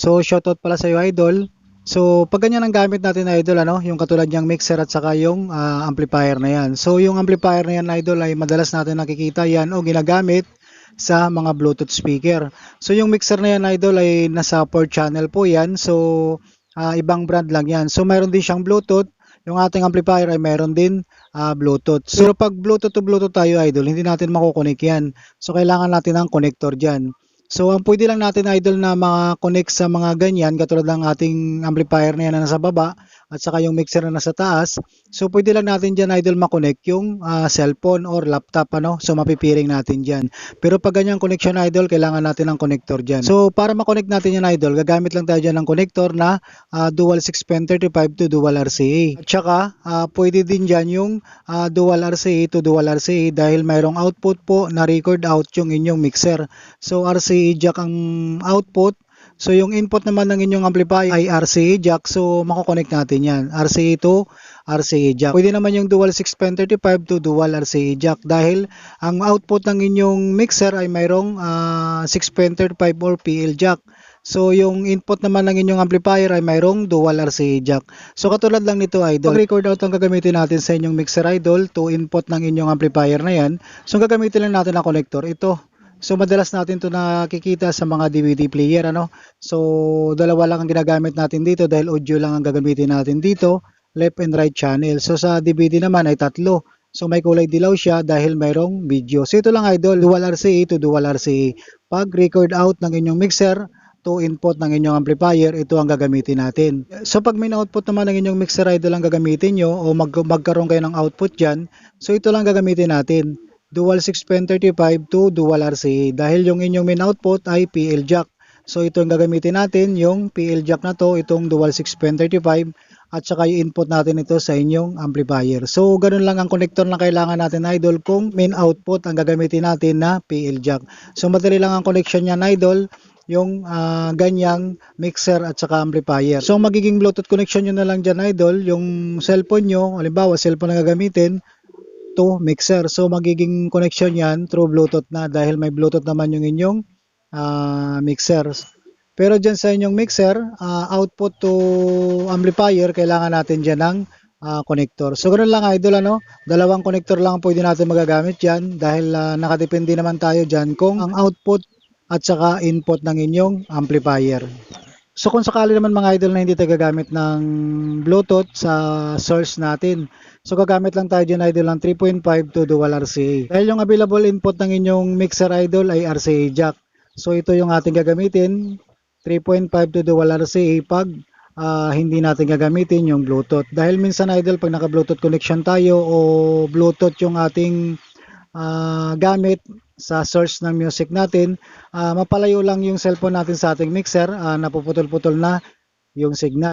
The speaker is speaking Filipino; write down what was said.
So shoutout pala sa iyo idol. So pag ganyan ang gamit natin idol ano, yung katulad niyang mixer at saka yung ah, amplifier na yan. So yung amplifier na yan idol ay madalas natin nakikita yan o ginagamit sa mga Bluetooth speaker. So yung mixer na yan idol ay nasa 4 channel po yan. So ah, ibang brand lang yan. So mayroon din siyang Bluetooth. Yung ating amplifier ay mayroon din ah, Bluetooth. So pag Bluetooth to Bluetooth tayo idol, hindi natin makukunik yan. So kailangan natin ng connector dyan. So ang pwede lang natin idol na maka-connect sa mga ganyan katulad ng ating amplifier na yan na nasa baba at saka yung mixer na nasa taas. So pwede lang natin dyan idol makonect yung ah, cellphone or laptop ano. So mapipiring natin dyan. Pero pag ganyan connection idol, kailangan natin ng connector dyan. So para makonect natin yan idol, gagamit lang tayo dyan ng connector na ah, dual 6 pen 35 to dual RCA. At saka ah, pwede din dyan yung ah, dual RCA to dual RCA dahil mayroong output po na record out yung inyong mixer. So RCA jack ang output. So yung input naman ng inyong amplifier ay RCA jack. So makokonect natin yan. RCA to RCA jack. Pwede naman yung dual 6 pen 35 to dual RCA jack dahil ang output ng inyong mixer ay mayroong ah, 6 pen 35 or PL jack. So yung input naman ng inyong amplifier ay mayroong dual RCA jack. So katulad lang nito idol. Pag record out ang gagamitin natin sa inyong mixer idol to input ng inyong amplifier na yan. So gagamitin lang natin ang connector ito. So madalas natin to nakikita sa mga DVD player ano. So dalawa lang ang ginagamit natin dito dahil audio lang ang gagamitin natin dito, left and right channel. So sa DVD naman ay tatlo. So may kulay dilaw siya dahil mayroong video. So ito lang idol, dual RCA to dual RCA. Pag record out ng inyong mixer to input ng inyong amplifier, ito ang gagamitin natin. So pag may output naman ng inyong mixer idol ang gagamitin nyo o mag magkaroon kayo ng output dyan, so ito lang gagamitin natin. Dual 6 pen 35 to dual RCA dahil yung inyong main output ay PL jack. So ito ang gagamitin natin, yung PL jack na to, itong dual 6 pen 35 at saka yung input natin ito sa inyong amplifier. So ganun lang ang connector na kailangan natin idol kung main output ang gagamitin natin na PL jack. So madali lang ang connection niyan idol yung ah, ganyang mixer at saka amplifier. So magiging Bluetooth connection nyo na lang dyan idol, yung cellphone nyo, halimbawa cellphone na gagamitin, to mixer. So magiging connection yan through Bluetooth na dahil may Bluetooth naman yung inyong ah, mixer. Pero dyan sa inyong mixer, ah, output to amplifier, kailangan natin dyan ng ah, connector. So ganoon lang idol ano, dalawang connector lang ang pwede natin magagamit dyan dahil ah, nakadepende naman tayo dyan kung ang output at saka input ng inyong amplifier. So kung sakali naman mga idol na hindi tayo gagamit ng Bluetooth sa source natin, so gagamit lang tayo dyan idol ng 3.5 to dual RCA. Dahil yung available input ng inyong mixer idol ay RCA jack. So ito yung ating gagamitin, 3.5 to dual RCA pag ah, hindi natin gagamitin yung Bluetooth. Dahil minsan idol pag naka-Bluetooth connection tayo o Bluetooth yung ating ah, gamit sa source ng music natin, ah, mapalayo lang yung cellphone natin sa ating mixer, ah, napuputol-putol na yung signal.